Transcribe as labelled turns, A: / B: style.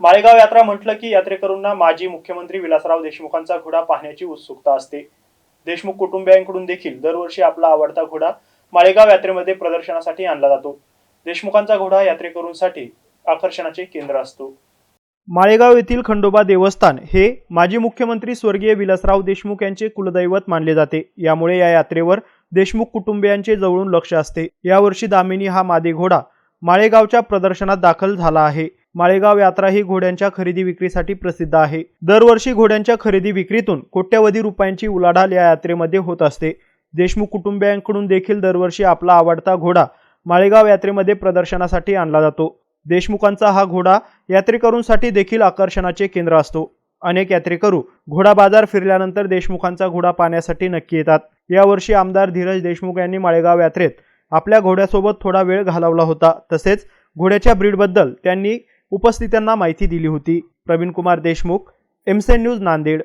A: माळेगाव यात्रा म्हटलं की यात्रेकरूंना माजी मुख्यमंत्री विलासराव देशमुखांचा घोडा पाहण्याची उत्सुकता असते. देशमुख कुटुंबियांकडून देखील दरवर्षी आपला आवडता घोडा माळेगाव यात्रेमध्ये प्रदर्शनासाठी आणला जातो. देशमुखांचा घोडा यात्रेकरूंसाठी आकर्षणाचे केंद्र असतो. माळेगाव येथील खंडोबा देवस्थान हे माजी मुख्यमंत्री स्वर्गीय विलासराव देशमुख यांचे कुलदैवत मानले जाते. यामुळे या यात्रेवर देशमुख कुटुंबियांचे जवळून लक्ष असते. यावर्षी दामिनी हा मादी घोडा माळेगावच्या प्रदर्शनात दाखल झाला आहे. माळेगाव यात्रा ही घोड्यांच्या खरेदी विक्रीसाठी प्रसिद्ध आहे. दरवर्षी घोड्यांच्या खरेदी विक्रीतून कोट्यवधी रुपयांची उलाढाल या यात्रेमध्ये होत असते. देशमुख कुटुंबियांकडून देखील दरवर्षी आपला आवडता घोडा माळेगाव यात्रेमध्ये प्रदर्शनासाठी आणला जातो. देशमुखांचा हा घोडा यात्रेकरूंसाठी देखील आकर्षणाचे केंद्र असतो. अनेक यात्रेकरू घोडा बाजार फिरल्यानंतर देशमुखांचा घोडा पाहण्यासाठी नक्की येतात. यावर्षी आमदार धीरज देशमुख यांनी माळेगाव यात्रेत आपल्या घोड्यासोबत थोडा वेळ घालवला होता. तसेच घोड्याच्या ब्रीडबद्दल त्यांनी उपस्थितांना माहिती दिली होती. Praveen Kumar Deshmukh MCN news Nanded.